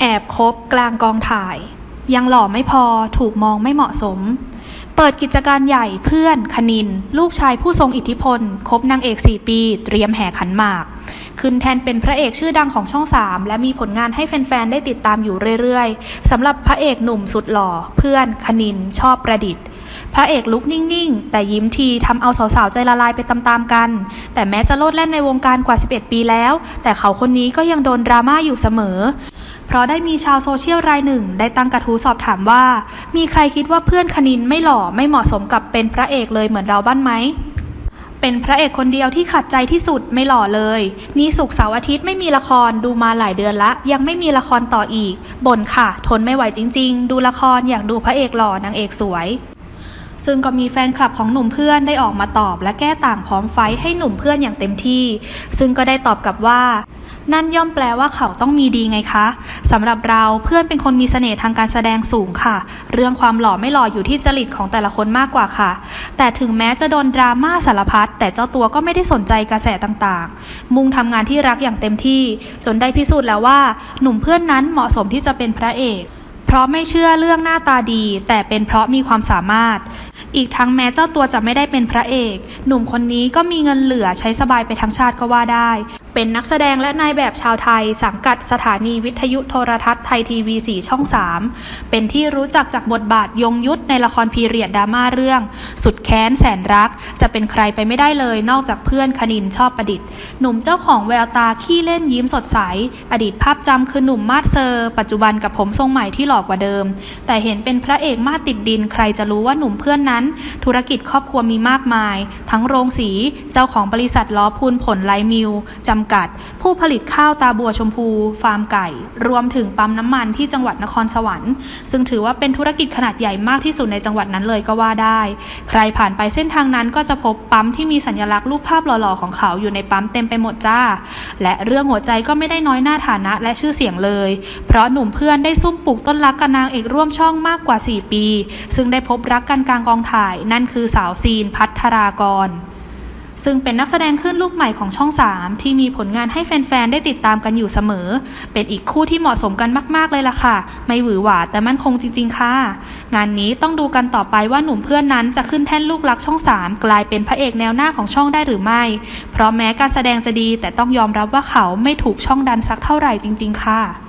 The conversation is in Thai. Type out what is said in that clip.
แอบคบกลางกองถ่าย ยังหล่อไม่พอถูกมองไม่เหมาะสม เปิดกิจการใหญ่เพื่อนคณิน ลูกชายผู้ทรงอิทธิพล คบนางเอก 4 ปี เตรียมแห่ขันหมาก ขึ้นแทนเป็นพระเอกชื่อดังของช่อง 3 และมีผลงานให้แฟน ๆ ได้ติดตามอยู่เรื่อย ๆสำหรับพระเอกหนุ่มสุดหล่อ เพื่อนคณินชอบประดิษฐ์พระเอกลุกนิ่ง ๆ แต่ยิ้มทีทำเอาสาว ๆ ใจละลายไปตาม ๆ กัน แต่แม้จะโลดแล่นในวงการกว่า 11 ปีแล้ว แต่เขาคนนี้ก็ยังโดนดราม่าอยู่เสมอ เพราะได้มีชาวโซเชียลรายหนึ่ง ได้ตั้งกระทู้สอบถามว่า มีใครคิดว่าเพื่อนคณินไม่หล่อไม่เหมาะสมกับเป็นพระเอกเลยเหมือนเราบ้านไหมเป็นพระเอกคนเดียวที่ขัดใจที่สุดไม่หล่อเลย นี่สุกเสาร์อาทิตย์ไม่มีละครดูมาหลายเดือนละ ยังไม่มีละครต่ออีกบ่นค่ะ ทนไม่ไหวจริง ๆ ดูละครอยากดูพระเอกหล่อนางเอกสวย ซึ่งก็มีแฟนคลับของหนุ่มเพื่อนได้ออกมาตอบและแก้ต่างพร้อมไฟให้หนุ่มเพื่อนอย่างเต็มที่ ซึ่งก็ได้ตอบกลับว่า นั่นย่อมแปลว่าเขาต้องมีดีไงคะสำหรับเราเพื่อนเป็นคนมีเสน่ห์ทางการแสดงสูงค่ะ เรื่องความหล่อไม่หล่ออยู่ที่จริตของแต่ละคนมากกว่าค่ะ แต่ถึงแม้จะโดนดราม่าสารพัดแต่เจ้าตัวก็ไม่ได้สนใจกระแสต่างๆ มุ่งทำงานที่รักอย่างเต็มที่ จนได้พิสูจน์แล้วว่า หนุ่มเพื่อนนั้นเหมาะสมที่จะเป็นพระเอก เพราะไม่เชื่อเรื่องหน้าตาดี แต่เป็นเพราะมีความสามารถ อีกทั้งแม้เจ้าตัวจะไม่ได้เป็นพระเอก หนุ่มคนนี้ก็มีเงินเหลือใช้สบายไปทั้งชาติก็ว่าได้ เป็นนักแสดงและนายแบบชาวไทย สังกัดสถานีวิทยุโทรทัศน์ไทยทีวี 4 ช่อง 3 เป็นที่รู้จักจากบทบาทยงยุทธในละครพีเรียดดราม่าเรื่อง สุดแค้นแสนรัก จะเป็นใครไปไม่ได้เลยนอกจากเพื่อนคณินชอบประดิษฐ์ หนุ่มเจ้าของแววตาขี้เล่นยิ้มสดใส อดีตภาพจำคือหนุ่มมาดเซอร์ ปัจจุบันกับผมทรงใหม่ที่หล่อกว่าเดิม แต่เห็นเป็นพระเอกมาดติดดินใครจะรู้ว่าหนุ่มเพื่อนนั้น ธุรกิจครอบครัวมีมากมาย ทั้งโรงสีเจ้าของบริษัทล้อพูนผลไลมิลจำำกัด ผู้ผลิตข้าวตาบัวชมพู ฟาร์มไก่ รวมถึงปั๊มน้ำมันที่จังหวัดนครสวรรค์ ซึ่งถือว่าเป็นธุรกิจขนาดใหญ่มากที่สุดในจังหวัดนั้นเลยก็ว่าได้ ใครผ่านไปเส้นทางนั้นก็จะพบปั๊มที่มีสัญลักษณ์รูปภาพหล่อๆของเขาอยู่ในปั๊มเต็มไปหมดจ้า และเรื่องหัวใจก็ไม่ได้น้อยหน้าฐานะและชื่อเสียงเลย เพราะหนุ่มเพื่อนได้ซุ่มปลูกต้นรักกับนางเอกร่วมช่องมากกว่า 4 ปี ซึ่งได้พบรักกันกลางกองถ่าย นั่นคือสาวซีนพัทรากร ซึ่งเป็นนักแสดงขึ้นลูกใหม่ของช่อง 3 ที่มีผลงานให้แฟน ๆ ได้ติดตามกันอยู่เสมอ เป็นอีกคู่ที่เหมาะสมกันมากๆเลยล่ะค่ะ ไม่หวือหวาแต่มั่นคงจริง ๆ ค่ะ งานนี้ต้องดูกันต่อไปว่าหนุ่มเพื่อนนั้นจะขึ้นแท่นลูกรักช่อง 3 กลายเป็นพระเอกแนวหน้าของช่องได้หรือไม่ เพราะแม้การแสดงจะดีแต่ต้องยอมรับว่าเขาไม่ถูกช่องดันสักเท่าไหร่จริง ๆ ค่ะ